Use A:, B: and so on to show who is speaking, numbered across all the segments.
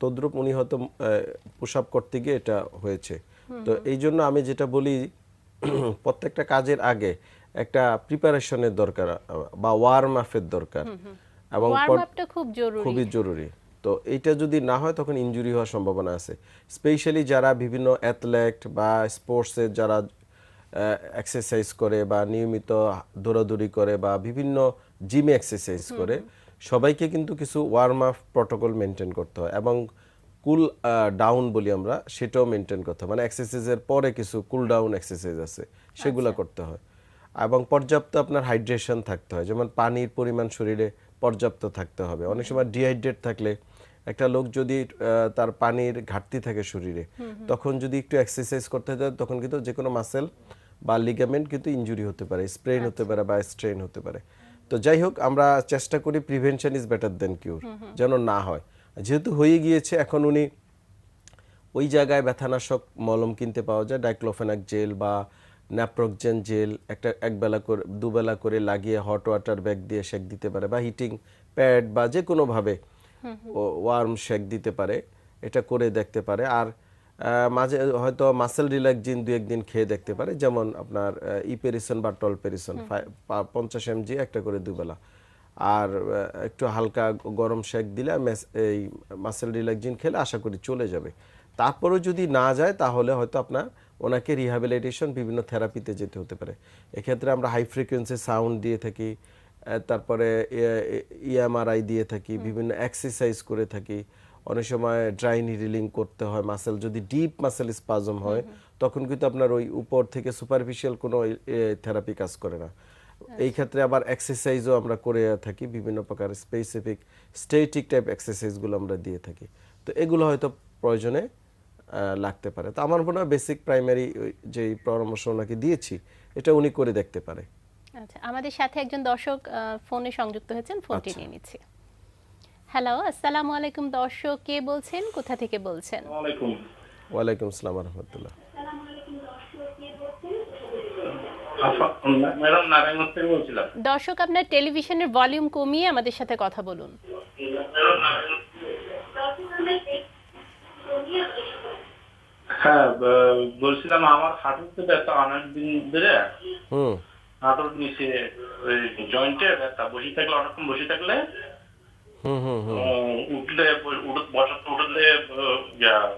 A: তদ্রুপ উনি হয়তো পুশ করতে গিয়ে এটা হয়েছে। তো এই জন্য আমি যেটা বলি প্রত্যেকটা কাজের আগে একটা প্রিপারেশনের দরকার বা ওয়ার্ম আপের দরকার। এবং
B: খুব জরুরি।
A: খুবই জরুরি। তো এইটা যদি না হয় তখন ইনজুরি হওয়ার সম্ভাবনা আছে। স্পেশালি যারা বিভিন্ন অ্যাথলেট বা স্পোর্টসের যারা এক্সারসাইজ করে বা নিয়মিত দৌড়াদৌড়ি করে বা বিভিন্ন জিমে এক্সারসাইজ করে সবাইকে কিন্তু কিছু ওয়ার্ম আপ প্রটোকল মেনটেন করতে হয় এবং কুল ডাউন বলি আমরা সেটাও মেনটেন করতে হয়। মানে এক্সারসাইজের পরে কিছু কুল ডাউন এক্সারসাইজ আছে সেগুলো করতে হয়। এবং পর্যাপ্ত আপনার হাইড্রেশন থাকতে হয় যেমন পানির পরিমাণ শরীরে পর্যাপ্ত থাকতে হবে। অনেক সময় ডিহাইড্রেট থাকলে একটা লোক যদি তার পানির ঘাটতি থাকে শরীরে তখন যদি একটু এক্সারসাইজ করতে যায় তখন কিন্তু যে কোনো মাসেল বা লিগামেন্ট কিন্তু ইনজুরি হতে পারে স্প্রেন হতে পারে বা স্ট্রেন হতে পারে। তো যাই হোক আমরা চেষ্টা করি prevention is better than cure যেন না হয়। যেহেতু হয়ে গিয়েছে এখন উনি ওই জায়গায় ব্যথানাশক মলম কিনতে পাওয়া যায় ডাইক্লোফেনাক জেল বা ন্যাপ্রোকজেন জেল একটা একবেলা করে দুবেলা করে লাগিয়ে হট ওয়াটার ব্যাগ দিয়ে শেক দিতে পারে বা হিটিং প্যাড বা যে কোনোভাবে ওয়ার্ম শেক দিতে পারে এটা করে দেখতে পারে। আর মাঝে হয়তো মাসেল রিল্যাক্সিন দু একদিন খেয়ে দেখতে পারে। যেমন আপনার ইপেরিসন বা টলপেরিসন পঞ্চাশ এমজি একটা করে দুবেলা। আর একটু হালকা গরম শেক দিলে এই মাসেল রিল্যাক্সিন খেলে আশা করি চলে যাবে। তারপরেও যদি না যায় তাহলে হয়তো আপনার ওনাকে রিহ্যাবিলিটেশন বিভিন্ন থেরাপিতে যেতে হতে পারে। এক্ষেত্রে আমরা হাই ফ্রিকোয়েন্সি সাউন্ড দিয়ে থাকি তারপরে ইএমআরআই দিয়ে থাকি বিভিন্ন এক্সারসাইজ করে থাকি। অনেক সময় ড্রাই নিডিলিং করতে হয় মাসেল যদি ডিপ মাসেল স্পাজম হয় তখন কিন্তু আপনার ওই উপর থেকে সুপারফিশিয়াল কোনো থেরাপি কাজ করে না। এই ক্ষেত্রে আবার এক্সারসাইজও আমরা করে থাকি বিভিন্ন প্রকার স্পেসিফিক স্টেটিক টাইপ এক্সারসাইজগুলো আমরা দিয়ে থাকি। তো এগুলো হয়তো প্রয়োজনে লাগতে পারে। তো আমার মনে হয় বেসিক প্রাইমারি যে পরামর্শ ওনাকে দিয়েছি এটা উনি করে দেখতে পারে।
B: আচ্ছা আমাদের সাথে একজন দর্শক ফোনে সংযুক্ত হয়েছেন ফোনটি
A: আচ্ছা।
B: নিয়ে নিচ্ছি। হ্যালো আসসালামু আলাইকুম দর্শক কে বলছেন? কোথা থেকে বলছেন?
C: আসসালামাইকুম
A: ওয়ালাইকুম আসসালাম রহমতুল্লাহ।
B: দর্শক আপনার টেলিভিশনের ভলিউম কমিয়ে আমাদের সাথে কথা বলুন।
C: হ্যাঁ বলছিলাম আমার হাঁটুতে ব্যথা অনেক দিন ধরে
A: হুম।
C: হাঁটুর নিচে ওই জয়েন্টে ব্যথা বসে থাকলে অনেকক্ষণ বসে থাকলে উঠলে বসাতে উঠলে আহ,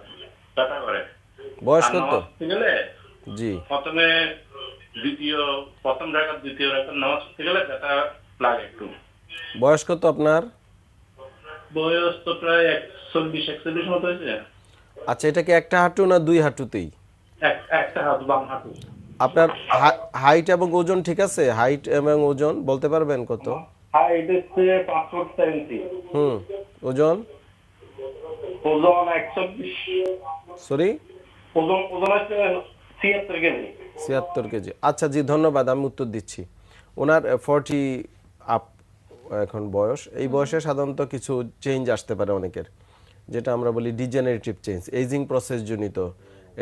C: ব্যথা করে
A: বয়স কত
C: নামাজ পড়তে
A: জি
C: প্রথমে দ্বিতীয় প্রথম দ্বিতীয় নামাজ পড়তে গেলে ব্যথা লাগে একটু
A: বয়স কত আপনার
C: বয়স তো প্রায় একচল্লিশ একচল্লিশ মতো হয়েছে
A: আচ্ছা এটা কি একটা হাঁটু না দুই হাঁটুতেই
C: একটা হাত বাম হাঁটু
A: আপনার হাইট এবং ওজন ঠিক আছে হাইট এবং ওজন বলতে পারবেন কত
C: হাইট হচ্ছে পাঁচ ফুট
A: হুম ওজন
C: ওজন একচল্লিশ
A: সরি
C: ওজন ওজন হচ্ছে ছিয়াত্তর কেজি।
A: ছিয়াত্তর কেজি। আচ্ছা জি ধন্যবাদ আমি উত্তর দিচ্ছি। ওনার ফর্টি আপ এখন বয়স। এই বয়সে সাধারণত কিছু চেঞ্জ আসতে পারে অনেকের যেটা আমরা বলি ডিজেনারেটিভ চেঞ্জ এইজিং প্রসেস জনিত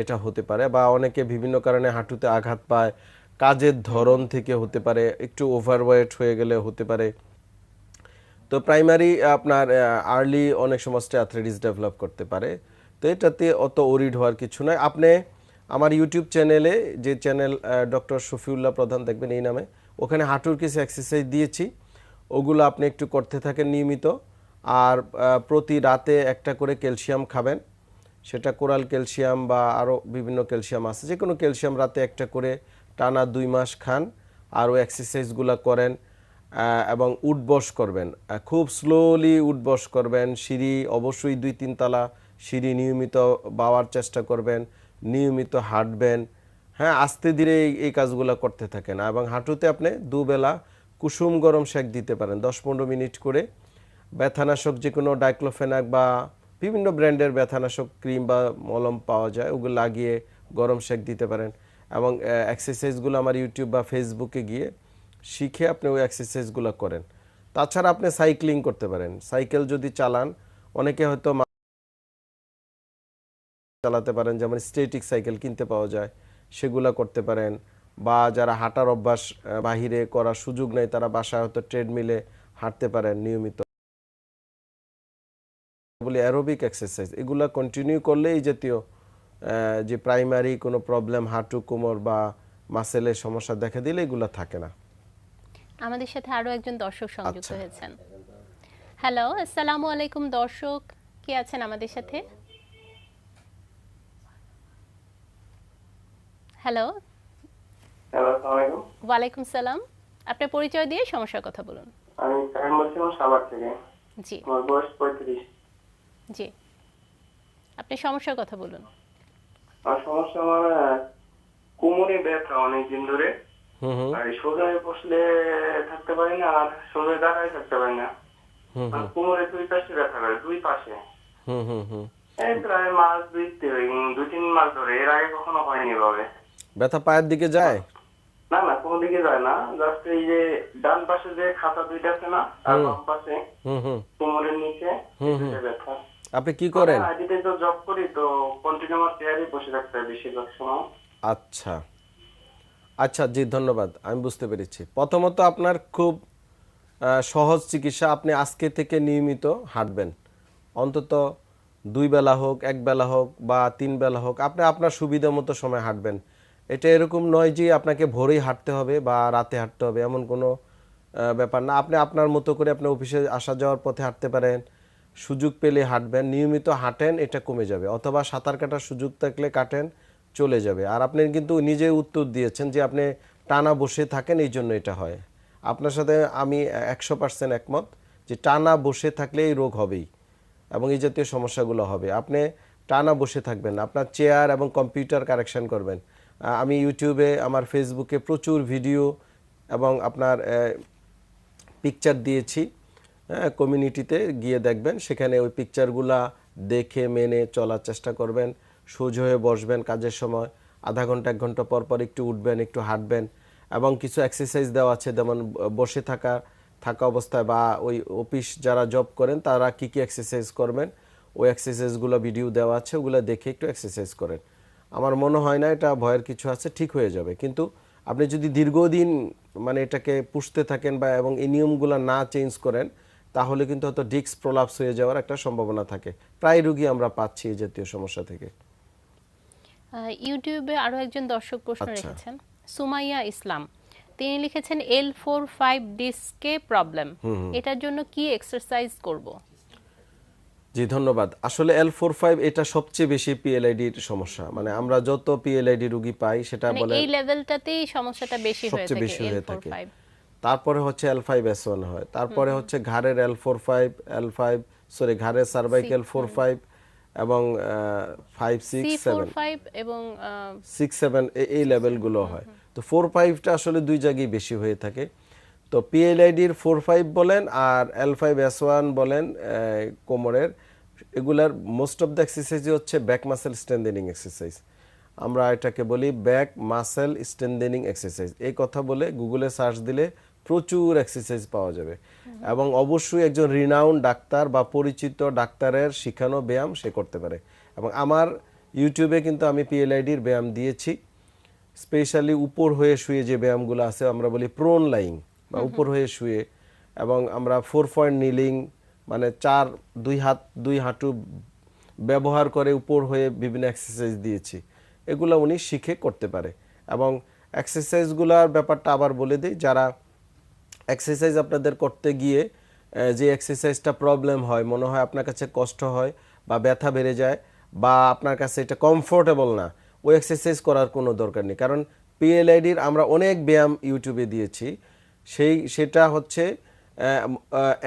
A: এটা হতে পারে বা অনেকে বিভিন্ন কারণে হাঁটুতে আঘাত পায় কাজের ধরন থেকে হতে পারে, একটু ওভারওয়েট হয়ে গেলে হতে পারে। তো প্রাইমারি আপনার আর্লি অনেক সময় অ্যাথলেটিস ডেভেলপ করতে পারে। তো এটাতে অত ওরিড হওয়ার কিছু নয় আপনি আমার ইউটিউব চ্যানেলে যে চ্যানেল ডক্টর শফিউল্লাহ প্রধান দেখবেন এই নামে, ওখানে হাঁটুর কিছু এক্সারসাইজ দিয়েছি। ওগুলো আপনি একটু করতে থাকেন নিয়মিত। আর প্রতি রাতে একটা করে ক্যালসিয়াম খাবেন। সেটা কোরাল ক্যালসিয়াম বা আরও বিভিন্ন ক্যালসিয়াম আছে। যে কোনো ক্যালসিয়াম রাতে একটা করে টানা দুই মাস খান আর ওই এক্সারসাইজগুলো করেন এবং উঠবস করবেন। খুব স্লোলি উঠবস করবেন। সিঁড়ি অবশ্যই দুই তিন তলা সিঁড়ি নিয়মিত বাওয়ার চেষ্টা করবেন, নিয়মিত হাঁটবেন। হ্যাঁ আস্তে ধীরে এই কাজগুলো করতে থাকেন। এবং হাঁটুতে আপনি দুবেলা কুসুম গরম শেক দিতে পারেন, দশ পনেরো মিনিট করে। ব্যথানাশক যে কোনো ডাইক্লোফেনাক বা বিভিন্ন ব্র্যান্ডের ব্যথানাশক ক্রিম বা মলম পাওয়া যায়, ওগুলো লাগিয়ে গরম শেক দিতে পারেন। এবং এক্সারসাইজগুলো আমার ইউটিউব বা ফেসবুকে গিয়ে শিখে আপনি ওই এক্সারসাইজগুলো করেন। তাছাড়া আপনি সাইক্লিং করতে পারেন। সাইকেল যদি চালান, অনেকে হয়তো চালাতে পারেন, যেমন স্টেটিক সাইকেল কিনতে পাওয়া যায়, সেগুলা করতে পারেন। বা যারা হাঁটার অভ্যাস বাহিরে করার সুযোগ নেই, তারা বাসায় হয়তো ট্রেডমিলে হাঁটতে পারেন নিয়মিত। বলি অ্যারোবিক এক্সারসাইজ এগুলো কন্টিনিউ করলে এই জাতীয় যে প্রাইমারি কোনো প্রবলেম হাঁটু কোমর বা মাসেলের সমস্যা দেখা দিলে এগুলা থাকে না।
B: আমাদের সাথে আরও একজন দর্শক সংযুক্ত
A: আচ্ছা।
B: হয়েছেন। হ্যালো আসসালামু আলাইকুম দর্শক। কে আছেন আমাদের সাথে? হ্যালো
D: হ্যালো আসসালামু আলাইকুম।
B: ওয়ালাইকুম সালাম। আপনার পরিচয় দিয়ে সমস্যার কথা বলুন।
D: আমি কারিম বলছিলাম সাভার থেকে।
B: জি।
D: আমার বয়স পঁয়ত্রিশ।
B: জি। আপনি সমস্যার কথা বলুন।
D: আমার সমস্যা আমার কোমরে ব্যথা অনেক দিন ধরে। আর এই সোজা বসলে থাকতে পারি না আর সোজা দাঁড়ায় থাকতে পারি না। আর কোমরে দুই পাশে ব্যথা করে দুই পাশে।
A: হুম হুম হুম।
D: এই প্রায় মাস দুই দুই তিন মাস ধরে এর আগে কখনো হয়নি ভাবে
A: ব্যথা পায়ের দিকে যায়?
D: না না কোনো দিকে যায় না। জাস্ট এই যে ডান পাশে যে খাতা দুইটা আছে না আর বাম পাশে
A: হুম হুম।
D: কোমরের নিচে। ব্যথা।
A: আপনি কি করেন?
D: আইডিতে তো জব করি তো কন্টিনিউ আমার চেয়ারে বসে থাকতে হয় বেশিরভাগ সময়।
A: আচ্ছা। আচ্ছা জি ধন্যবাদ। আমি বুঝতে পেরেছি। প্রথমত আপনার খুব সহজ চিকিৎসা আপনি আজকে থেকে নিয়মিত হাঁটবেন। অন্তত দুই বেলা হোক এক বেলা হোক বা তিন বেলা হোক আপনি আপনার সুবিধা মতো সময় হাঁটবেন। এটা এরকম নয় যে আপনাকে ভোরেই হাঁটতে হবে বা রাতে হাঁটতে হবে এমন কোনো ব্যাপার না। আপনি আপনার মতো করে আপনার অফিসে আসা যাওয়ার পথে হাঁটতে পারেন। সুযোগ পেলে হাঁটবেন, নিয়মিত হাঁটেন, এটা কমে যাবে। অথবা সাঁতার কাটার সুযোগ থাকলে কাটেন, চলে যাবে। আর আপনি কিন্তু নিজে উত্তর দিয়েছেন যে আপনি টানা বসে থাকেন, এই জন্য এটা হয়। আপনার সাথে আমি একশো পার্সেন্ট একমত যে টানা বসে থাকলে এই রোগ হবেই এবং এই জাতীয় সমস্যাগুলো হবে। আপনি টানা বসে থাকবেন, আপনার চেয়ার এবং কম্পিউটার কারেকশান করবেন। আমি ইউটিউবে, আমার ফেসবুকে প্রচুর ভিডিও এবং আপনার পিকচার দিয়েছি। কমিউনিটিতে গিয়ে দেখবেন, সেখানে ওই পিকচারগুলা দেখে, মেনে চলার চেষ্টা করবেন, সোজা হয়ে বসবেন কাজের সময়, আধা ঘণ্টা, এক ঘণ্টা পর পর একটু উঠবেন, একটু হাঁটবেন এবং কিছু এক্সারসাইজ দেওয়া আছে, যেমন বসে থাকা থাকা অবস্থায় বা ওই অফিস যারা জব করেন, তারা কি কি এক্সারসাইজ করবেন, ওই এক্সারসাইজগুলো ভিডিও দেওয়া আছে, ওগুলো দেখে একটু এক্সারসাইজ করেন। আমার মনে হয় না, এটা ভয়ের কিছু আছে, ঠিক হয়ে যাবে। কিন্তু আপনি যদি দীর্ঘদিন মানে এটাকে পুষতে থাকেন বা এবং এই নিয়মগুলো না চেঞ্জ করেন তাহলে কিন্তু হয়তো ডিস্ক প্রলাপস হয়ে যাওয়ার একটা সম্ভাবনা থাকে। প্রায় রুগী আমরা পাচ্ছি এই জাতীয় সমস্যা থেকে।
B: ইউটিউবে আরও একজন দর্শক প্রশ্ন
A: আচ্ছা।
B: রেখেছেন সুমাইয়া ইসলাম। তিনি লিখেছেন এল ফোর ফাইভ ডিস্কে প্রবলেম। এটার জন্য কি এক্সারসাইজ করব?
A: জি ধন্যবাদ। আসলে এল ফোর ফাইভ এটা সবচেয়ে বেশি পিএলআইডির সমস্যা। মানে আমরা যত পিএলআইডি রুগী পাই সেটা
B: মানে
A: বলে
B: এই লেভেলটাতেই সমস্যাটা বেশি হয়ে
A: সবচেয়ে
B: থাকে
A: বেশি
B: এল
A: হয়ে থাকে তারপরে হচ্ছে এল ফাইভ এস ওয়ান হয়। তারপরে হচ্ছে ঘাড়ের L four five L five sorry ঘাড়ের সার্ভাইকেল ফোর ফাইভ এবং ফাইভ সিক্স সেভেন
B: এবং
A: সিক্স সেভেন এই লেভেলগুলো হয়। তো ফোর ফাইভটা আসলে দুই জায়গায় বেশি হয়ে থাকে। তো পিএলআইডির ফোর ফাইভ বলেন আর এল ফাইভ এস ওয়ান বলেন কোমরের এগুলার মোস্ট অফ দ্য এক্সারসাইজই হচ্ছে ব্যাক মাসেল স্ট্রেন্দেনিং এক্সারসাইজ আমরা এটাকে বলি ব্যাক মাসেল স্ট্রেন্দেনিং এক্সারসাইজ। এই কথা বলে গুগলে সার্চ দিলে প্রচুর এক্সারসাইজ পাওয়া যাবে। এবং অবশ্যই একজন রিনাউন্ড ডাক্তার বা পরিচিত ডাক্তারের শিখানো ব্যায়াম সে করতে পারে। এবং আমার ইউটিউবে কিন্তু আমি পিএলআইডির ব্যায়াম দিয়েছি। স্পেশালি উপর হয়ে শুয়ে যে ব্যায়ামগুলো আছে আমরা বলি প্রোন লাইং বা উপর হয়ে শুয়ে। এবং আমরা ফোর পয়েন্ট নিলিং মানে চার দুই হাত দুই হাঁটু ব্যবহার করে উপর হয়ে বিভিন্ন এক্সারসাইজ দিয়েছি। এগুলো উনি শিখে করতে পারে। এবং এক্সারসাইজগুলোর ব্যাপারটা আবার বলে দিই, যারা এক্সারসাইজ আপনাদের করতে গিয়ে যে এক্সারসাইজটা প্রবলেম হয়, মনে হয় আপনার কাছে কষ্ট হয় বা ব্যথা বেড়ে যায় বা আপনার কাছে এটা কমফোর্টেবল না, ওই এক্সারসাইজ করার কোনো দরকার নেই। কারণ পিএলআইডির আমরা অনেক ব্যায়াম ইউটিউবে দিয়েছি, সেই, সেটা হচ্ছে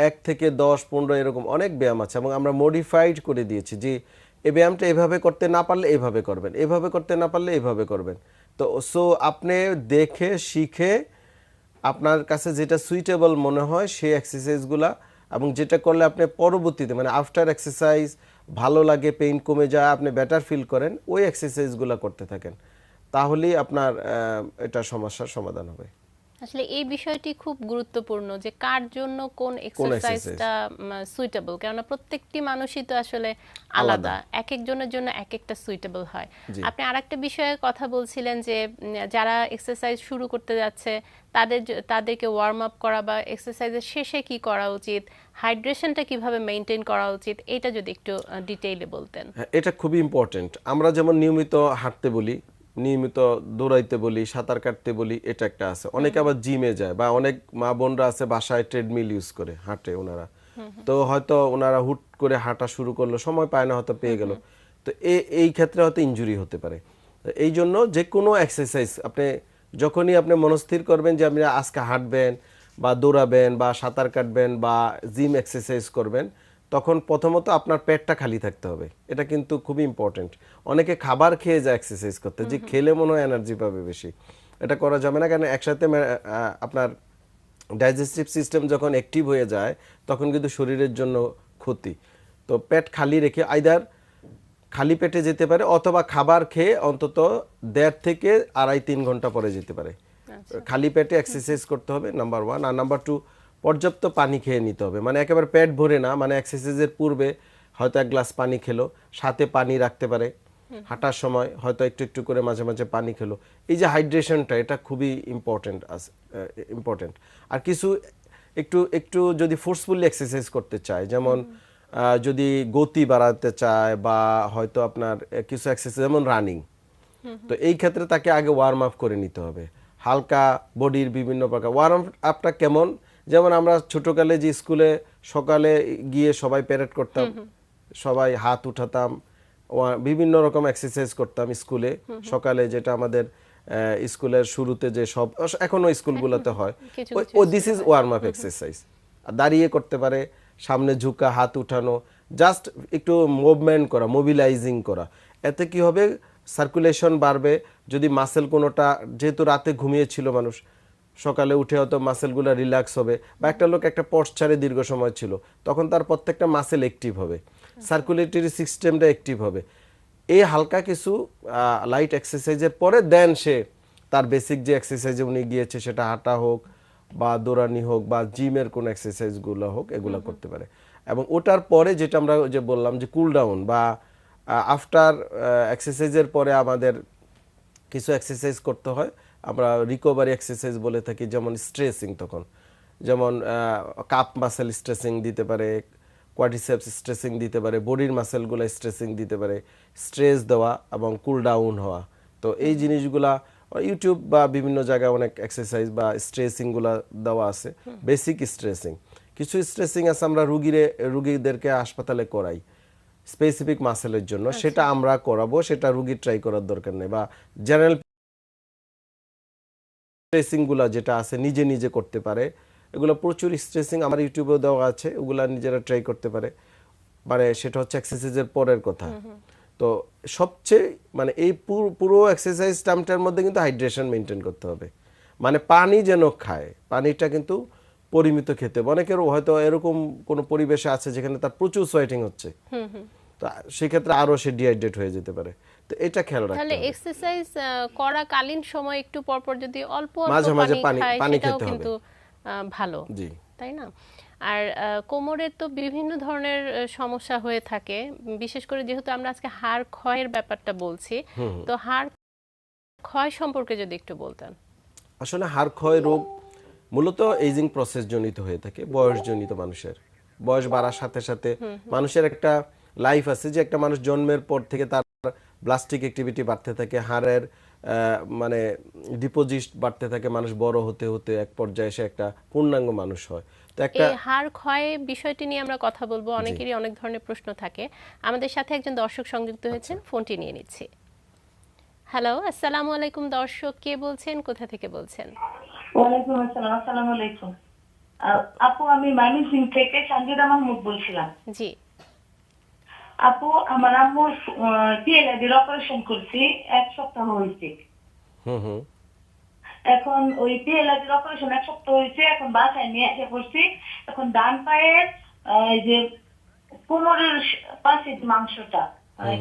A: এক থেকে দশ, পনেরো এরকম অনেক ব্যায়াম আছে এবং আমরা মডিফাইড করে দিয়েছি যে এই ব্যায়ামটা এভাবে করতে না পারলে এভাবে করবেন, এভাবে করতে না পারলে এভাবে করবেন। তো সো আপনি দেখে, শিখে আপনার কাছে যেটা সুইটেবল মনে হয় সেই এক্সারসাইজগুলা এবং যেটা করলে আপনি পরবর্তীতে মানে আফটার এক্সারসাইজ ভালো লাগে পেইন কমে যায়, আপনি বেটার ফিল করেন, ওই এক্সারসাইজগুলো করতে থাকেন। তাহলেই আপনার এটা সমস্যার সমাধান হবে।
B: আসলে এই বিষয়টি খুব গুরুত্বপূর্ণ যে কার জন্য কোন এক্সারসাইজটা সুইটেবল কেননা প্রত্যেকটি মানুষই তো আসলে আলাদা। এক একজনের জন্য এক একটা সুইটেবল হয় আপনি আরেকটা বিষয়ে কথা বলছিলেন যে যারা এক্সারসাইজ শুরু করতে যাচ্ছে তাদের তাদেরকে ওয়ার্ম আপ করা বা এক্সারসাইজের শেষে কি করা উচিত? হাইড্রেশনটা কীভাবে মেনটেন করা উচিত? এটা যদি একটু ডিটেইলে বলতেন।
A: হ্যাঁ, এটা খুবই ইম্পর্টেন্ট আমরা যেমন নিয়মিত হাঁটতে বলি নিয়মিত দৌড়াইতে বলি, সাঁতার কাটতে বলি, এটা একটা আছে। অনেকে আবার জিমে যায় বা অনেক মা বোনরা আছে বাসায় ট্রেডমিল ইউজ করে, হাঁটে ওনারা। তো হয়তো ওনারা হুট করে হাঁটা শুরু করল, সময় পায় না, হয়তো পেয়ে গেল। তো এই ক্ষেত্রে হয়তো ইনজুরি হতে পারে। এই জন্য যে কোনো এক্সারসাইজ আপনি যখনই আপনি মনস্থির করবেন যে আপনি আজকে হাঁটবেন বা দৌড়াবেন বা সাঁতার কাটবেন বা জিম এক্সারসাইজ করবেন তখন প্রথমত আপনার পেটটা খালি থাকতে হবে। এটা কিন্তু খুবই ইম্পর্টেন্ট অনেকে খাবার খেয়ে যায় এক্সারসাইজ করতে যে খেলে মনে হয় এনার্জি পাবে বেশি। এটা করা যাবে না কারণ একসাথে আপনার ডাইজেস্টিভ সিস্টেম যখন অ্যাক্টিভ হয়ে যায় তখন কিন্তু শরীরের জন্য ক্ষতি। তো পেট খালি রেখে আইদার খালি পেটে যেতে পারে অথবা খাবার খেয়ে অন্তত দেড় থেকে আড়াই তিন ঘণ্টা পরে যেতে পারে। খালি পেটে এক্সারসাইজ করতে হবে নাম্বার ওয়ান আর নাম্বার টু পর্যাপ্ত পানি খেয়ে নিতে হবে। মানে একেবারে পেট ভরে না মানে এক্সারসাইজের পূর্বে হয়তো এক গ্লাস পানি খেলো সাথে পানি রাখতে পারে। হাঁটার সময় হয়তো একটু একটু করে মাঝে মাঝে পানি খেলো। এই যে হাইড্রেশনটা এটা খুবই ইম্পর্টেন্ট ইম্পর্টেন্ট আর কিছু একটু একটু যদি ফোর্সফুলি এক্সারসাইজ করতে চায় যেমন যদি গতি বাড়াতে চায় বা হয়তো আপনার কিছু এক্সারসাইজ যেমন রানিং তো এই ক্ষেত্রে তাকে আগে ওয়ার্ম আপ করে নিতে হবে। হালকা বডির বিভিন্ন প্রকার ওয়ার্ম আপটা কেমন? যেমন আমরা ছোটকালে যে স্কুলে সকালে গিয়ে সবাই প্যারেড করতাম সবাই হাত উঠাতাম বিভিন্ন রকম এক্সারসাইজ করতাম স্কুলে। সকালে যেটা আমাদের স্কুলের শুরুতে যে সব এখনও স্কুলগুলোতে হয়। ওই- ও this is warm up exercise দাঁড়িয়ে করতে পারে সামনে ঝুঁকা হাত উঠানো জাস্ট একটু মুভমেন্ট করা মোবিলাইজিং করা। এতে কি হবে সার্কুলেশন বাড়বে। যদি মাসেল কোনোটা যেহেতু রাতে ঘুমিয়েছিল মানুষ সকালে উঠে হয়তো মাসেলগুলো রিল্যাক্স হবে বা একটা লোক একটা পশ্চারে দীর্ঘ সময় ছিল তখন তার প্রত্যেকটা মাসেল অ্যাক্টিভ হবে সার্কুলেটরি সিস্টেমটা অ্যাক্টিভ হবে। এই হালকা কিছু লাইট এক্সারসাইজের পরে দেন সে তার বেসিক যে এক্সারসাইজে উনি গিয়েছে সেটা হাঁটা হোক বা দৌড়ানি হোক বা জিমের কোন এক্সারসাইজগুলো হোক এগুলো করতে পারে। এবং ওটার পরে যেটা আমরা ওই যে বললাম যে কুল ডাউন বা আফটার এক্সারসাইজের পরে আমাদের কিছু এক্সারসাইজ করতে হয়। আমরা রিকভারি এক্সারসাইজ বলে থাকি যেমন স্ট্রেসিং তখন। যেমন কাপ মাসেল স্ট্রেসিং দিতে পারে কোয়াডিসেপস স্ট্রেসিং দিতে পারে বডির মাসেলগুলো স্ট্রেসিং দিতে পারে স্ট্রেস দেওয়া এবং কুল ডাউন হওয়া। তো এই জিনিসগুলা ইউটিউব বা বিভিন্ন জায়গায় অনেক এক্সারসাইজ বা স্ট্রেসিংগুলা দেওয়া আছে বেসিক স্ট্রেসিং কিছু স্ট্রেসিং আছে আমরা রুগীরে রুগীদেরকে হাসপাতালে করাই স্পেসিফিক মাসেলের জন্য। সেটা আমরা করাবো সেটা রুগীর ট্রাই করার দরকার নেই বা জেনারেল স্ট্রেসিংগুলো যেটা আছে নিজে নিজে করতে পারে। এগুলো প্রচুর স্ট্রেসিং আমার ইউটিউবেও দেওয়া আছে ওগুলা নিজেরা ট্রাই করতে পারে। মানে সেটা হচ্ছে এক্সারসাইজের পরের কথা। তো সবচেয়ে মানে এই পুরো- এক্সারসাইজ টার্মটার মধ্যে কিন্তু হাইড্রেশন মেনটেন করতে হবে। মানে পানি যেন খায় পানিটা কিন্তু পরিমিত খেতে হবে। অনেকেরও হয়তো এরকম কোনো পরিবেশে আছে যেখানে তার প্রচুর সোয়েটিং হচ্ছে। তো সেক্ষেত্রে আরও সে ডিহাইড্রেট হয়ে যেতে পারে। তো এটা খেয়াল রাখতে
B: তাহলে এক্সারসাইজ করাকালীন সময় একটু পরপর যদি অল্প অল্প
A: মাঝে মাঝে
B: পানি
A: পানি- খেতে হবে।
B: কিন্তু ভালো।
A: জি।
B: তাই না? আর কোমরের তো বিভিন্ন ধরনের সমস্যা হয়ে থাকে। বিশেষ করে যেহেতু আমরা আজকে হাড় ক্ষয়ের ব্যাপারটা বলছি তো হাড় ক্ষয় সম্পর্কে যদি একটু বলতেন।
A: আসলে হাড় ক্ষয় রোগ মূলত এইজিং প্রসেস জনিত হয়ে থাকে বয়স জনিত মানুষের। বয়স বাড়ার সাথে সাথে মানুষের একটা লাইফ আছে যে একটা মানুষ জন্মের পর থেকে তার প্লাস্টিক অ্যাক্টিভিটি বাড়তে থাকে হাড়ের মানে ডিপোজিট বাড়তে থাকে মানুষ বড় হতে হতে এক পর্যায়ে সে একটা পূর্ণাঙ্গ মানুষ হয়। তো একটা
B: এই হাড় ক্ষয় বিষয়টি নিয়ে আমরা কথা বলব অনেকেরই অনেক ধরনের প্রশ্ন থাকে। আমাদের সাথে একজন দর্শক সংযুক্ত হয়েছেন ফোনটি নিয়ে নিচ্ছি। হ্যালো আসসালামু আলাইকুম দর্শক কে বলছেন কোথা থেকে বলছেন?
E: ওয়ালাইকুম আসসালাম আসসালামু আলাইকুম। আপু আমি ময়মনসিং থেকে সঞ্জিদা মাহমুদ বলছিলাম।
B: জি।
E: আপু আমার আম্মুর পিএলআইডির অপারেশন করছি এক সপ্তাহ হয়েছে
A: হুম হুম
E: এখন ওই পিএলআইডির অপারেশন এক সপ্তাহ হয়েছে এখন বাসায় নিয়ে এসে করছি এখন ডান পায়ের এই যে কোমরের পাশে যে মাংসটা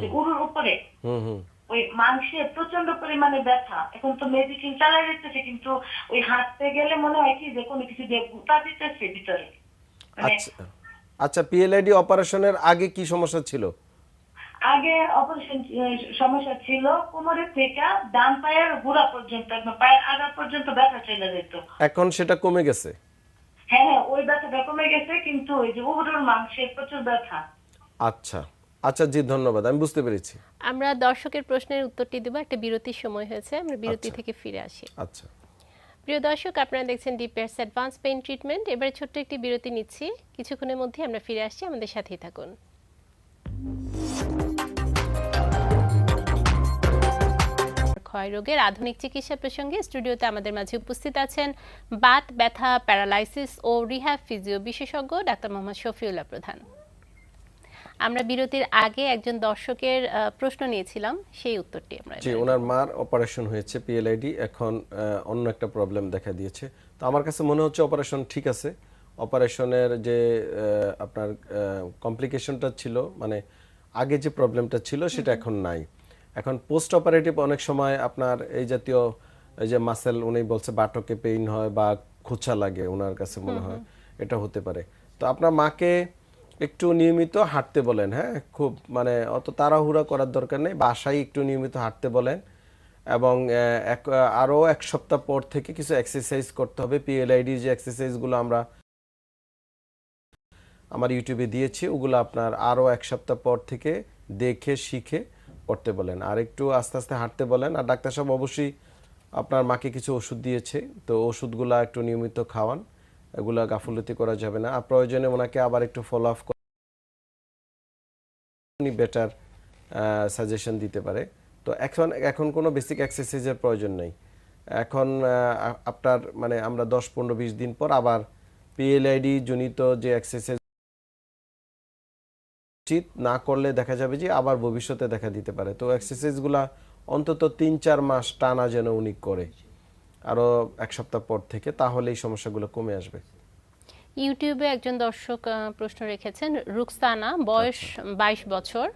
E: যে উরুর উপরে
A: হুম হুম
E: ওই মাংসে প্রচণ্ড পরিমাণে ব্যথা এখন তো মেডিসিন চালাই দিতেছে কিন্তু ওই হাঁটতে গেলে মনে হয় কি যে কোনো কিছু দিয়ে গুতা দিতেছে ভিতরে মানে
A: আচ্ছা পিএলআইডি অপারেশনের আগে কি সমস্যা ছিল?
E: আগে অপারেশন সমস্যা ছিল কোমরের থেকে ডান পায়ের গোড়া পর্যন্ত একদম পায়ের আগা পর্যন্ত ব্যথা চলে যেত।
A: এখন সেটা কমে গেছে?
E: হ্যাঁ হ্যাঁ ওই ব্যথাটা কমে গেছে কিন্তু ওই যে উবুরের মাংসে প্রচুর ব্যথা।
A: আচ্ছা আচ্ছা জি ধন্যবাদ আমি বুঝতে পেরেছি।
B: আমরা দর্শকের প্রশ্নের উত্তরটি দেবো একটা বিরতির সময় হয়েছে আমরা বিরতি
A: আচ্ছা।
B: থেকে ফিরে আসি।
A: আচ্ছা।
B: প্রিয় দর্শক, আপনারা দেখছেন ডিপিআরস অ্যাডভান্স পেইন ট্রিটমেন্ট এবারে ছোট্ট একটি বিরতি নিচ্ছি। কিছুক্ষণের মধ্যে আমরা ফিরে আসছি, আমাদের সাথেই থাকুন। ক্ষয় রোগের আধুনিক চিকিৎসা প্রসঙ্গে স্টুডিওতে আমাদের মাঝে উপস্থিত আছেন বাত, ব্যথা, প্যারালাইসিস ও রিহ্যাব ফিজিও বিশেষজ্ঞ ডাক্তার মোহাম্মদ শফিউল্লাহ প্রধান। আমরা বিরতির আগে একজন দর্শকের প্রশ্ন নিয়েছিলাম সেই উত্তরটি আমরা
A: জি ওনার মার অপারেশন হয়েছে পিএলআইডি এখন অন্য একটা প্রবলেম দেখা দিয়েছে। তো আমার কাছে মনে হচ্ছে অপারেশন ঠিক আছে। অপারেশনের যে আপনার কমপ্লিকেশনটা ছিল মানে আগে যে প্রবলেমটা ছিল সেটা এখন নাই। এখন পোস্ট অপারেটিভ অনেক সময় আপনার এই জাতীয় এই যে মাসেল উনি বলছে বাটকে পেইন হয় বা খোঁচা লাগে ওনার কাছে মনে হয় এটা হতে পারে। তো আপনার মাকে একটু নিয়মিত হাঁটতে বলেন হ্যাঁ? খুব মানে অত তাড়াহুড়া করার দরকার নেই, বাসায় একটু নিয়মিত হাঁটতে বলেন এবং এক আরও এক সপ্তাহ পর থেকে কিছু এক্সারসাইজ করতে হবে। পিএলআইডি যে এক্সারসাইজগুলো আমরা আমার ইউটিউবে দিয়েছি, ওগুলো আপনার আরও এক সপ্তাহ পর থেকে দেখে, শিখে করতে বলেন। আর একটু আস্তে আস্তে হাঁটতে বলেন। আর ডাক্তার সাহেব অবশ্যই আপনার মাকে কিছু ওষুধ দিয়েছে, তো ওষুধগুলো একটু নিয়মিত খাওয়ান। এগুলা গাফুলতি করা যাবে না। আর প্রয়োজনে ওনাকে আবার একটু ফলো আপ উনি বেটার সাজেশন দিতে পারে। তো এখন এখন কোনো বেসিক এক্সারসাইজের প্রয়োজন নেই। এখন আপনার মানে আমরা দশ, পনেরো, বিশ দিন পর আবার পিএলআইডি জনিত যে এক্সারসাইজ উচিত না করলে দেখা যাবে যে আবার ভবিষ্যতে দেখা দিতে পারে। তো এক্সারসাইজগুলা অন্তত তিন, চার মাস টানা যেন উনি করে। আরও এক সপ্তাহ পর থেকে তাহলে এই সমস্যাগুলো কমে আসবে।
B: ইউটিউবে একজন দর্শক প্রশ্ন রেখেছেন রুকসানা বয়স বাইশ বছর।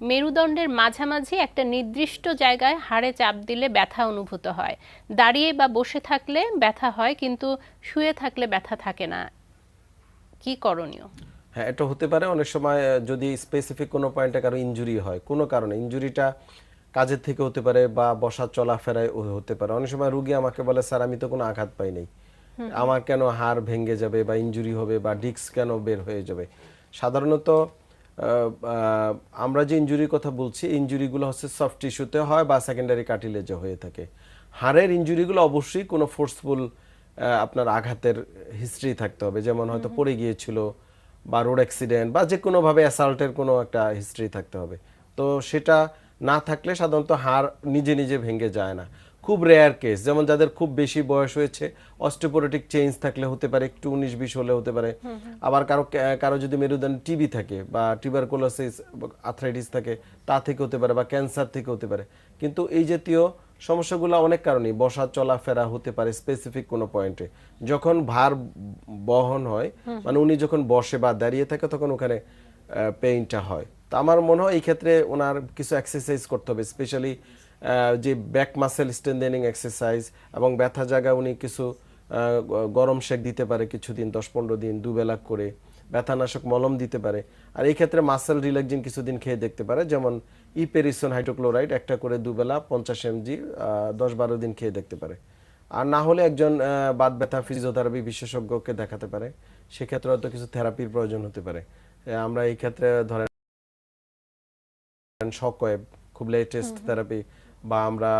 B: মেরুদণ্ডের মাঝামাঝি একটা নির্দিষ্ট জায়গায় হাড়ে চাপ দিলে ব্যথা অনুভূত হয়। দাঁড়িয়ে বা বসে থাকলে ব্যথা হয় কিন্তু শুয়ে থাকলে ব্যথা থাকে না। কি করণীয়?
A: হ্যাঁ এটা হতে পারে অনেক সময় যদি স্পেসিফিক কোনো পয়েন্টে কারও ইনজুরি হয় কোনো কারণে। ইনজুরিটা কাজের থেকে হতে পারে বা বসা চলাফেরায় হতে পারে। অনেক সময় রুগী আমাকে বলে স্যার আমি তো কোনো আঘাত পাই নাই। আমার কেন হাড় ভেঙে যাবে বা ইনজুরি হবে বা ডিস্ক কেন বের হয়ে যাবে? সাধারণত আমরা যে ইনজুরির কথা বলছি ইনজুরিগুলো হচ্ছে সফট টিস্যুতে হয় বা সেকেন্ডারি কার্টিলেজে হয়ে থাকে। হাড়ের ইনজুরিগুলো অবশ্যই কোনো ফোর্সফুল আপনার আঘাতের হিস্ট্রি থাকতে হবে। যেমন হয়তো পড়ে গিয়েছিল বা রোড অ্যাক্সিডেন্ট বা যে কোনোভাবে অ্যাসাল্টের কোনো একটা হিস্ট্রি থাকতে হবে। তো সেটা না থাকলে সাধারণত হাড় নিজে নিজে ভেঙে যায় না। খুব রেয়ার কেস যেমন যাদের খুব বেশি বয়স হয়েছে অস্টিওপোরোটিক চেঞ্জ থাকলে হতে পারে একটু উনিশ বিশ হলে হতে পারে। আবার কারও কারও যদি মেরুদণ্ড টিবি থাকে বা টিউবারকুলোসিস আর্থ্রাইটিস থাকে তা থেকে হতে পারে বা ক্যান্সার থেকে হতে পারে। কিন্তু এই জাতীয় সমস্যাগুলো অনেক কারণেই বসা চলাফেরা হতে পারে স্পেসিফিক কোনো পয়েন্টে যখন ভার বহন হয় মানে উনি যখন বসে বা দাঁড়িয়ে থাকে তখন ওখানে পেইনটা হয়। তো আমার মনে হয় এই ক্ষেত্রে ওনার কিছু এক্সারসাইজ করতে হবে স্পেশালি যে ব্যাক মাসেল স্ট্রেন্থেনিং এক্সারসাইজ এবং ব্যথা জায়গায় উনি কিছু গরম শেক দিতে পারে কিছুদিন, দশ পনেরো দিন, দুবেলা করে, ব্যথানাশক মলম দিতে পারে। আর এই ক্ষেত্রে মাসেল রিল্যাক্সিন কিছুদিন খেয়ে দেখতে পারে, যেমন ইপেরিসন হাইড্রোক্লোরাইড একটা করে দুবেলা পঞ্চাশ এমজি দশ বারো দিন খেয়ে দেখতে পারে। আর না হলে একজন বাত ব্যথা ফিজিওথেরাপি বিশেষজ্ঞকে দেখাতে পারে। সেক্ষেত্রে হয়তো কিছু থেরাপির প্রয়োজন হতে পারে। আমরা এই ক্ষেত্রে ধরেন শক ওয়েভ খুব লেটেস্ট থেরাপি বা আমরা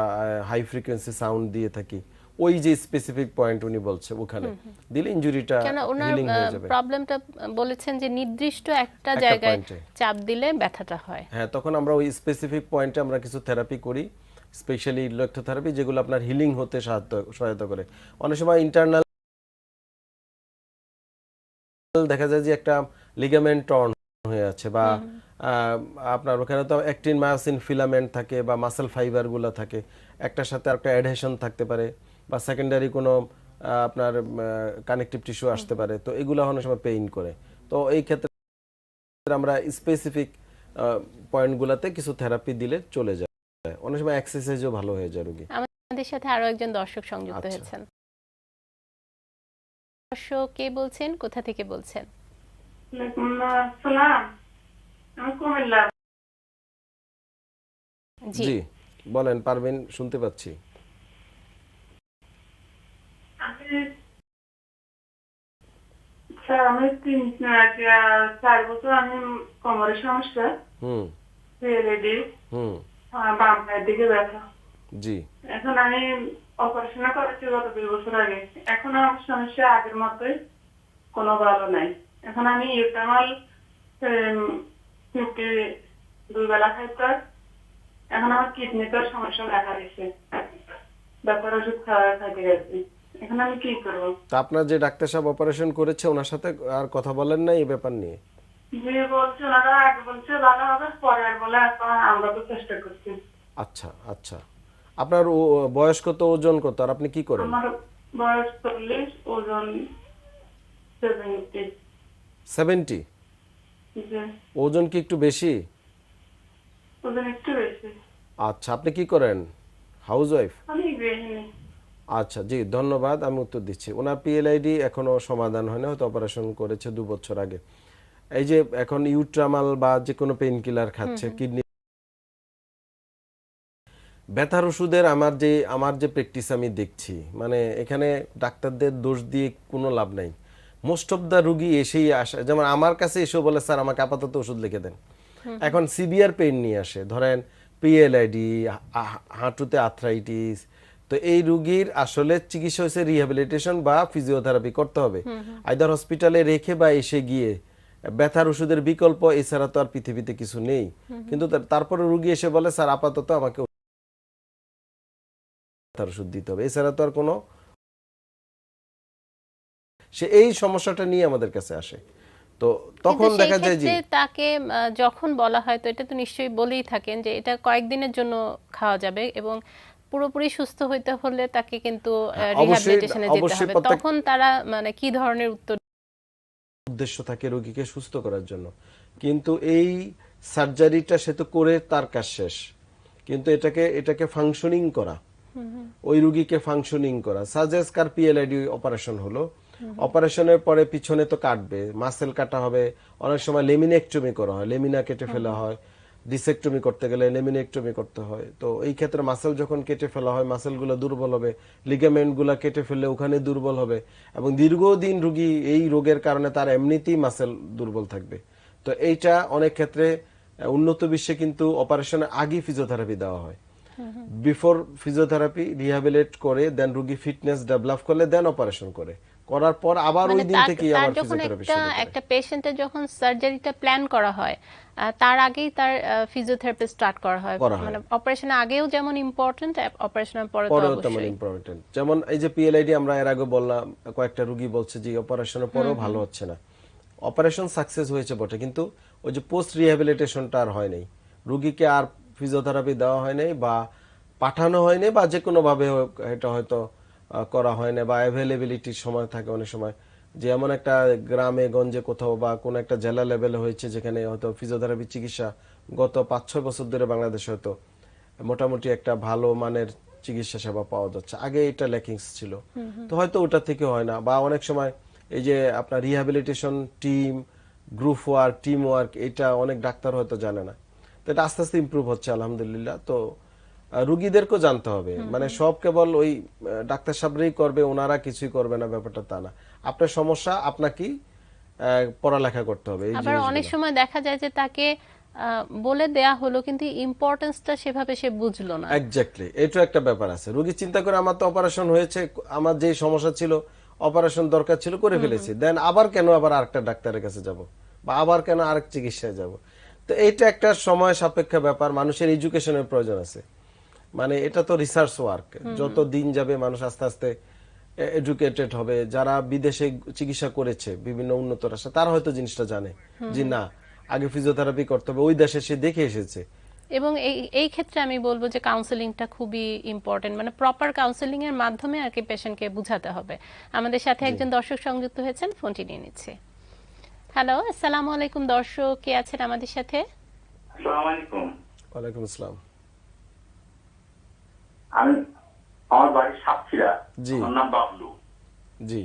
A: হাই ফ্রিকোয়েন্সি সাউন্ড দিয়ে থাকি। ওই যে স্পেসিফিক পয়েন্ট উনি বলছে ওখানে দিলে ইনজুরিটা হিলিং হয়ে যাবে।
B: প্রবলেমটা বলেছেন যে নির্দিষ্ট একটা জায়গায় চাপ দিলে ব্যথাটা হয়।
A: হ্যাঁ তখন আমরা ওই স্পেসিফিক পয়েন্টে আমরা কিছু থেরাপি করি স্পেশালি ইলেকট্রোথেরাপি যেগুলো আপনার হিলিং হতে সাহায্য সহায়তা করে। অনেক সময় ইন্টারনাল দেখা যায় যে একটা লিগামেন্ট টর্ন হয়ে আছে বা আপনার ওখানে তো অ্যাক্টিন মায়োসিন ফিলামেন্ট থাকে বা মাসেল ফাইবারগুলো থাকে। একটার সাথে একটা অ্যাডহেশন থাকতে পারে বা সেকেন্ডারি কোনো আপনার কানেকটিভ টিস্যু আসতে পারে। তো এগুলো অনেক সময় পেইন করে। তো এই ক্ষেত্রে আমরা স্পেসিফিক পয়েন্টগুলোতে কিছু থেরাপি দিলে চলে যায়। অনেক সময় এক্সারসাইজও ভালো হয়ে যায় রোগী।
B: আমাদের সাথে আরও একজন দর্শক সংযুক্ত
A: আচ্ছা।
B: হয়েছেন। দর্শক কে বলছেন? কোথা থেকে বলছেন? জি।
A: জি বলেন পারবেন শুনতে পাচ্ছি।
E: স্যার আমি তিন চার বছর আমি কোমরের সমস্যা।
A: হুম। হুম।
E: বাম পায়ের দিকে ব্যথা।
A: জি।
E: এখন আমি অপারেশন করেছি গত দুই বছর আগে। এখন আমার সমস্যা আগের মতোই কোনো ভালো নাই। এখন আমি ইউটামাল দুই বেলা খাইতে হয়। এখন আমার কিডনিতে সমস্যা দেখা দিচ্ছে ব্যাপার ওষুধ খাওয়া খাইতে গেছি এখন আমি কি করব?
A: তা আপনার যে ডাক্তার সাহেব অপারেশন করেছে ওনার সাথে আর কথা বলেন না এই ব্যাপার নিয়ে?
E: যে বলছে ওনারা আগে বলছে ভালো হবে পরে আর বলে আমরা তো চেষ্টা করছি।
A: আচ্ছা আচ্ছা। আপনার বয়স কত ওজন কত আর আপনি কি করেন?
E: আমার বয়স চল্লিশ ওজন সেভেন্টি
A: সেভেন্টি ওজন কি একটু বেশি?
E: ওজন একটু বেশি।
A: আচ্ছা আপনি কি করেন? হাউস ওয়াইফ
E: আমি
A: আচ্ছা জি ধন্যবাদ আমি উত্তর দিচ্ছি। ওনার পিএলআইডি এখনও সমাধান হয়নি হয়তো অপারেশন করেছে দু বছর আগে। এই যে এখন ইউট্রামাল বা যে কোনো পেইন কিলার খাচ্ছে কিডনি ব্যথার ওষুধের আমার যে আমার যে প্র্যাকটিস আমি দেখছি মানে এখানে ডাক্তারদের দোষ দিয়ে কোনো লাভ নাই। মোস্ট অফ দ্য রুগী এসেই আসে। যেমন আমার কাছে এসে বলে স্যার আমাকে আপাতত ওষুধ লিখে দেন। এখন সিভিয়ার পেইন নিয়ে আসে। ধরেন পিএলআইডি হাঁটুতে আর্থ্রাইটিস। তো এই রুগীর আসলে চিকিৎসা হচ্ছে রিহ্যাবিলিটেশন বা ফিজিওথেরাপি করতে হবে। আইদার হসপিটালে রেখে বা এসে গিয়ে ব্যথার ওষুধের বিকল্প এছাড়া তো আর পৃথিবীতে কিছু নেই। কিন্তু তার- তারপরে রুগী এসে বলে স্যার আপাতত আমাকে ব্যথার ওষুধ দিতে হবে। এছাড়া তো আর কোনো সে এই সমস্যাটা নিয়ে আমাদের কাছে আসে। তো তখন দেখা যায় যে
B: তাকে যখন বলা হয় তো এটা তো নিশ্চয়ই বলেই থাকেন যে এটা কয়েকদিনের জন্য খাওয়া যাবে এবং পুরোপুরি সুস্থ হইতে হলে তাকে কিন্তু
A: হ্যাঁ,
B: রিহ্যাবিলিটেশনে যেতে হবে। তখন তারা মানে কি ধরনের উত্তর
A: উদ্দেশ্য থাকে রোগীকে সুস্থ করার জন্য। কিন্তু এই সার্জারিটা সে তো করে তার কাজ শেষ। কিন্তু এটাকে এটাকে ফাংশনিং করা। ওই রুগীকে ফাংশনিং করা। সাজেস কার পিএলআইডি অপারেশন হলো। অপারেশনের পরে পিছনে তো কাটবে মাসেল কাটা হবে। অনেক সময় লেমিনেক্টমি করা হয় লেমিনা কেটে ফেলা হয়। ডিসেক্টমি করতে গেলে লেমিনেক্টমি করতে হয়। তো এই ক্ষেত্রে মাসেল যখন কেটে ফেলা হয় মাসেলগুলো দুর্বল হবে লিগামেন্টগুলো কেটে ফেললে ওখানে দুর্বল হবে এবং দীর্ঘদিন রুগী এই রোগের কারণে তার এমনিতেই মাসেল দুর্বল থাকবে। তো এইটা অনেক ক্ষেত্রে উন্নত বিশ্বে কিন্তু অপারেশনের আগেই ফিজিওথেরাপি দেওয়া হয়। বিফোর ফিজিওথেরাপি রিহ্যাবিলিট করে দেন রুগী ফিটনেস ডেভেলপ করলে দেন অপারেশন করে। করার পর আবার ওই
B: মানে
A: দিন
B: তার
A: থেকেই
B: তার
A: আবার
B: যখন একটা একটা পেশেন্টের যখন সার্জারিটা প্ল্যান করা হয় তার আগেই তার ফিজিওথেরাপি স্টার্ট করা হয়। মানে অপারেশনের আগেও যেমন ইম্পর্টেন্ট অপারেশনের পরে তো অবশ্যই।
A: ইম্পর্টেন্ট যেমন এই যে পিএলআইডি আমরা এর আগে বললাম কয়েকটা রুগী বলছে যে অপারেশনের পরেও ভালো হচ্ছে না। অপারেশন সাকসেস হয়েছে বটে কিন্তু ওই যে পোস্ট রিহ্যাবিলিটেশনটা আর হয় নাই। রুগীকে আর ফিজিওথেরাপি দেওয়া হয় নাই বা পাঠানো হয়নি বা যে কোনো ভাবে এটা হয়তো করা হয় না বা অ্যাভেলেবিলিটির সময় থাকে অনেক সময়। যে এমন একটা গ্রামে গঞ্জে কোথাও বা কোনো একটা জেলা লেভেলে হয়েছে যেখানে হয়তো ফিজিওথেরাপি চিকিৎসা গত পাঁচ ছয় বছর ধরে বাংলাদেশে হয়তো মোটামুটি একটা ভালো মানের চিকিৎসা সেবা পাওয়া যাচ্ছে। আগে এটা ল্যাকিংস ছিল। তো হয়তো ওটা থেকে হয় না বা অনেক সময় এই যে আপনার rehabilitation team group work team work এটা অনেক ডাক্তার হয়তো জানে না। তো এটা আস্তে আস্তে ইমপ্রুভ হচ্ছে আলহামদুলিল্লাহ। তো রুগীদেরকেও জানতে হবে। মানে সব কেবল ওই ডাক্তার সাহেবরাই করবে ওনারা কিছুই করবে না ব্যাপারটা তা না। আপনার সমস্যা আপনাকেই পড়ালেখা করতে হবে
B: আবার অনেক সময় দেখা যায় যে তাকে বলে দেয়া হলো কিন্তু ইম্পর্টেন্সটা সেভাবে সে বুঝলো না।
A: এক্স্যাক্টলি এটা একটা ব্যাপার আছে। রোগী চিন্তা করে আমার তো অপারেশন হয়েছে আমার যে সমস্যা ছিল অপারেশন দরকার ছিল করে ফেলেছি। দেন আবার কেন আবার আরেকটা ডাক্তারের কাছে যাব? বা আবার কেন আরেক চিকিৎসায় যাব? তো এইটা একটা সময় সাপেক্ষ ব্যাপার মানুষের এডুকেশনের প্রয়োজন আছে। মানে এটা তো রিসার্চ ওয়ার্ক যত দিন যাবে মানুষ আস্তে আস্তে এডুকেটেড হবে। যারা বিদেশে চিকিৎসা করেছে বিভিন্ন উন্নত রাষ্ট্রে তারা হয়তো জিনিসটা জানে যে না আগে ফিজিওথেরাপি করতে হবে ওই দেশে সে দেখে এসেছে।
B: এবং এই এই ক্ষেত্রে আমি বলব যে কাউন্সেলিংটা খুবই ইম্পর্টেন্ট মানে প্রপার কাউন্সেলিং এর মাধ্যমে আর কি পেশেন্টকে বুঝাতে হবে। আমাদের সাথে একজন দর্শক সংযুক্ত হয়েছেন ফোনটি নিয়ে নিচ্ছে। হ্যালো আসসালামু আলাইকুম দর্শক। কে আছেন আমাদের সাথে?
D: আসসালামু আলাইকুম।
A: ওয়ালাইকুম আসসালাম।
D: আমি আমার বাড়ি সাতক্ষীরা
A: জি।
D: আমার নাম বাবলু।
A: জি।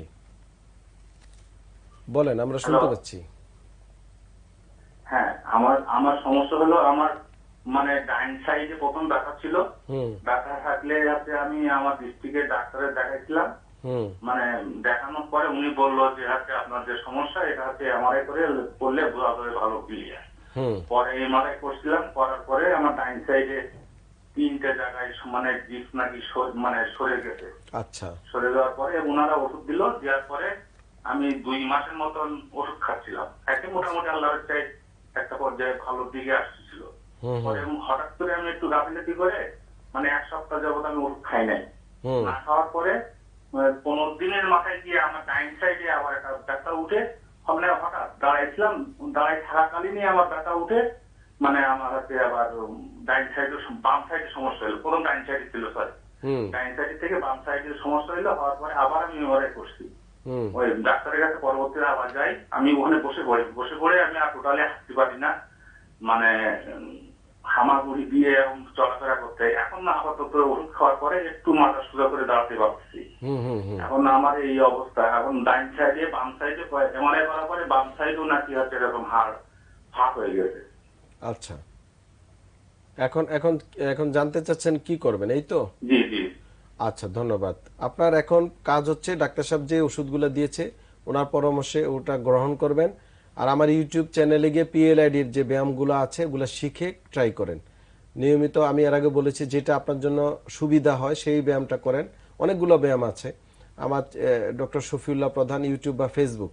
A: বলেন আমরা শুনতে পাচ্ছি।
D: হ্যাঁ আমার আমার সমস্যা হলো আমার মানে ডাইন সাইডে প্রথম ব্যথা ছিল। ব্যথা থাকলে হচ্ছে আমি আমার ডিস্ট্রিক্টের ডাক্তারের দেখাইছিলাম। মানে দেখানোর পরে উনি বলল যে হচ্ছে আপনার যে সমস্যা এটা হচ্ছে এমআরআই করে করলে বোঝা যাবে ভালো ক্লিয়ার
A: হুম।
D: পরে এমআরআই করছিলাম করার পরে আমার ডাইন সাইডে তিনটে জায়গায় মানে ডিপ নাকি মানে সরে গেছে।
A: আচ্ছা।
D: সরে যাওয়ার পরে ওনারা ওষুধ দিল দেওয়ার পরে আমি দুই মাসের মতন ওষুধ খাচ্ছিলাম। একে মোটামুটি আল্লাহর চাই একটা পর্যায়ে ভালো দিকে আসছিল। হঠাৎ করে আমি একটু গাফিলাতি করে মানে এক সপ্তাহ যাবত আমি ওষুধ খাই নাই। না খাওয়ার পরে পনেরো দিনের মাথায় গিয়ে আমার ডাইন সাইডে আবার একটা ব্যথা উঠে মানে হঠাৎ দাঁড়াইছিলাম দাঁড়াই থাকাকালীনই আমার ব্যথা উঠে মানে আমার হাতে আবার ডাইন সাইডে বাম সাইডে সমস্যা হলো। প্রথম ডাইন সাইডে ছিল
A: হুম।
D: ডাইন সাইড থেকে বাম সাইডের সমস্যা হইল হওয়ার পরে আবার আমি এমআরআই করছি ওই ডাক্তারের কাছে পরবর্তীতে আবার যাই। আমি ওখানে বসে পড়ি। বসে পড়ে আমি আর টোটালি হাঁটতে পারি না। মানে হামাগুড়ি দিয়ে এরকম চলাফেরা করতে। এখন না আপাতত ওষুধ খাওয়ার পরে একটু মাথা সোজা করে দাঁড়াতে পারছি এখন আমার এই অবস্থা। এখন ডাইন সাইডে বাম সাইডে এমআরআই করার পরে বাম সাইডও নাকি হচ্ছে এরকম হাড় ফাঁক হয়ে গেছে।
A: আচ্ছা। এখন এখন এখন জানতে চাচ্ছেন কি করবেন এই তো?
D: জি জি।
A: আচ্ছা ধন্যবাদ। আপনার এখন কাজ হচ্ছে ডাক্তার সাহেব যে ওষুধগুলো দিয়েছে ওনার পরামর্শে ওটা গ্রহণ করবেন। আর আমার ইউটিউব চ্যানেলে গিয়ে পিএলআইডির যে ব্যায়ামগুলো আছে ওগুলো শিখে ট্রাই করেন। নিয়মিত আমি এর আগে বলেছি যেটা আপনার জন্য সুবিধা হয় সেই ব্যায়ামটা করেন। অনেকগুলো ব্যায়াম আছে। আমার ডক্টর শফিউল্লাহ প্রধান ইউটিউব বা ফেসবুক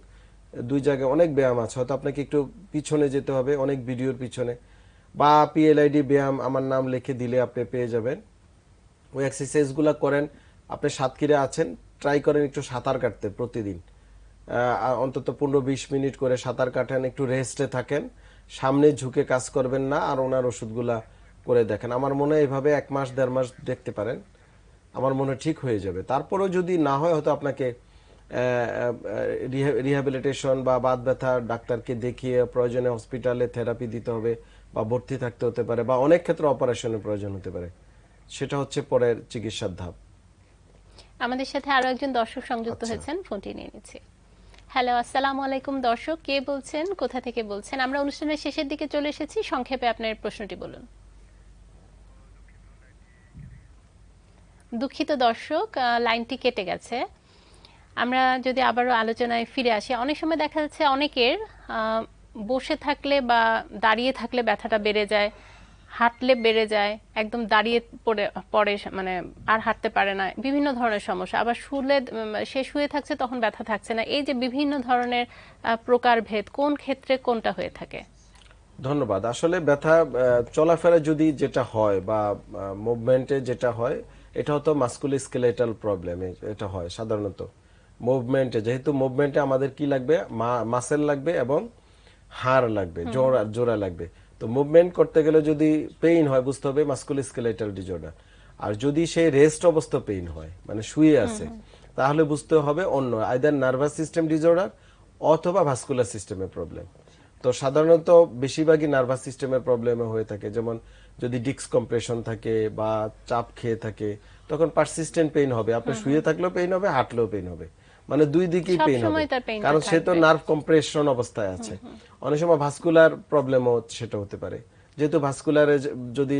A: দুই জায়গায় অনেক ব্যায়াম আছে। হয়তো আপনাকে একটু পিছনে যেতে হবে অনেক ভিডিওর পিছনে। বা পিএলআইডি ব্যায়াম আমার নাম লিখে দিলে আপনি পেয়ে যাবেন। ওই এক্সারসাইজগুলো করেন, আপনি সাতক্ষীরে আছেন ট্রাই করেন একটু সাঁতার কাটতে প্রতিদিন। অন্তত পনেরো বিশ মিনিট করে সাঁতার কাটেন, একটু রেস্টে থাকেন। সামনে ঝুঁকে কাজ করবেন না, আর ওনার ওষুধগুলা করে দেখেন। আমার মনে হয় এভাবে এক মাস, দেড় মাস দেখতে পারেন। আমার মনে ঠিক হয়ে যাবে। তারপরেও যদি না হয়, হয়তো আপনাকে রিহ্যাবিলিটেশন বা বাত ব্যথা ডাক্তারকে দেখিয়ে প্রয়োজনে হসপিটালে থেরাপি দিতে হবে। বা ভর্তি থাকতে হতে পারে বা অনেক ক্ষেত্রে অপারেশনের প্রয়োজন হতে পারে সেটা হচ্ছে পরের চিকিৎসার ধাপ।
B: আমাদের সাথে আরও একজন দর্শক সংযুক্ত
A: আচ্ছা।
B: হয়েছেন ফোনটি নিয়ে নিচ্ছি। হ্যালো আসসালামু আলাইকুম দর্শক কে বলছেন কোথা থেকে বলছেন? আমরা অনুষ্ঠানের শেষের দিকে চলে এসেছি সংক্ষেপে আপনার প্রশ্নটি বলুন। দুঃখিত দর্শক লাইনটি কেটে গেছে। আমরা যদি আবারও আলোচনায় ফিরে আসি অনেক সময় দেখা যাচ্ছে অনেকের বসে থাকলে বা দাঁড়িয়ে থাকলে ব্যথাটা বেড়ে যায়, হাঁটলে বেড়ে যায়, একদম দাঁড়িয়ে পড়ে পড়ে মানে আর হাঁটতে পারে না, বিভিন্ন ধরনের সমস্যা। আবার শুলে সে শুয়ে থাকছে তখন ব্যথা থাকছে না। এই যে বিভিন্ন ধরনের প্রকারভেদ, কোন ক্ষেত্রে কোনটা হয়ে থাকে?
A: ধন্যবাদ। আসলে ব্যথা চলাফেরা যদি যেটা হয় বা মুভমেন্টে যেটা হয়, এটা হতো মাস্কুলিস্কেলেটাল প্রবলেম এটা হয় সাধারণত। মুভমেন্টে যেহেতু মুভমেন্টে আমাদের কি লাগবে? মাসেল লাগবে এবং হাড় লাগবে জোড়া জোড়া লাগবে। তো মুভমেন্ট করতে গেলে যদি পেইন হয় বুঝতে হবে মাস্কুলিস্কেলেটাল ডিজর্ডার আর যদি সেই রেস্ট অবস্থা পেইন হয় মানে শুয়ে আছে তাহলে বুঝতে হবে অন্য আইদার নার্ভাস সিস্টেম ডিজর্ডার অথবা ভাস্কুলার সিস্টেমের প্রবলেম তো সাধারণত বেশিরভাগই নার্ভাস সিস্টেমের প্রবলেমে হয়ে থাকে। যেমন যদি ডিক্স কম্প্রেশন থাকে বা চাপ খেয়ে থাকে তখন পারসিস্টেন্ট পেইন হবে। আপনি শুয়ে থাকলেও পেইন হবে হাঁটলেও পেইন হবে। মানে দুই দিকেই পেইন হবে। কারণ সে তো নার্ভ কম্প্রেশন অবস্থায় আছে। অনেক সময় ভাস্কুলার প্রবলেমও সেটা হতে পারে। যেহেতু ভাস্কুলার যদি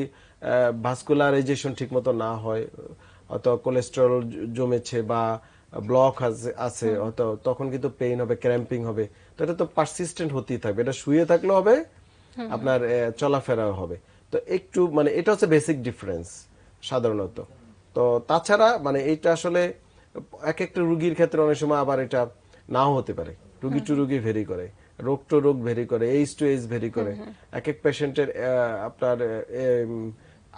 A: ভাস্কুলারাইজেশন ঠিক মতো না হয় অত কোলেস্টেরল জমেছে বা ব্লক আছে হয়তো তখন কিন্তু পেইন হবে ক্র্যাম্পিং হবে। তো এটা তো পারসিস্টেন্ট হতেই থাকবে। এটা শুয়ে থাকলেও হবে আপনার চলাফেরাও হবে। তো একটু মানে এটা হচ্ছে বেসিক ডিফারেন্স সাধারণত। তো তাছাড়া মানে এটা আসলে এক একটা রুগীর ক্ষেত্রে অনেক সময় আবার এটা নাও হতে পারে। রুগী টু রুগী ভেরি করে রোগ টু রোগ ভেরি করে এইজ টু এইজ ভেরি করে। এক এক পেশেন্টের আপনার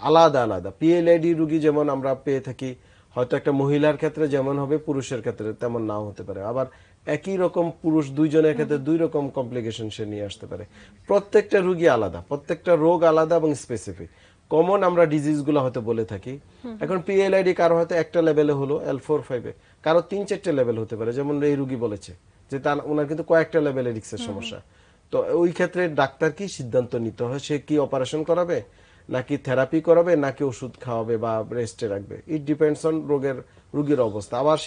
A: আলাদা আলাদা। পিএলআইডি রুগী যেমন আমরা পেয়ে থাকি হয়তো একটা মহিলার ক্ষেত্রে যেমন হবে পুরুষের ক্ষেত্রে তেমন নাও হতে পারে। আবার একই রকম পুরুষ দুইজনের ক্ষেত্রে দুই রকম কমপ্লিকেশন সে নিয়ে আসতে পারে। প্রত্যেকটা রুগী আলাদা প্রত্যেকটা রোগ আলাদা এবং স্পেসিফিক কমন আমরা ডিজিজগুলো হয়তো বলে থাকি। এখন পিএলআইডি কারও হয়তো একটা লেভেলে হলো এল ফোর ফাইভে কারও তিন চারটে লেভেল হতে পারে যেমন এই রুগী বলেছে যে তার ওনার কিন্তু কয়েকটা লেভেলে রিক্সের সমস্যা। তো ওই ক্ষেত্রে ডাক্তার কি সিদ্ধান্ত নিতে হয় সে কি অপারেশন করাবে নাকি থেরাপি করাবে নাকি ওষুধ খাওয়াবে বা রেস্টে রাখবে? ইট ডিপেন্ডস অন রোগের রুগীর অবস্থা। আবার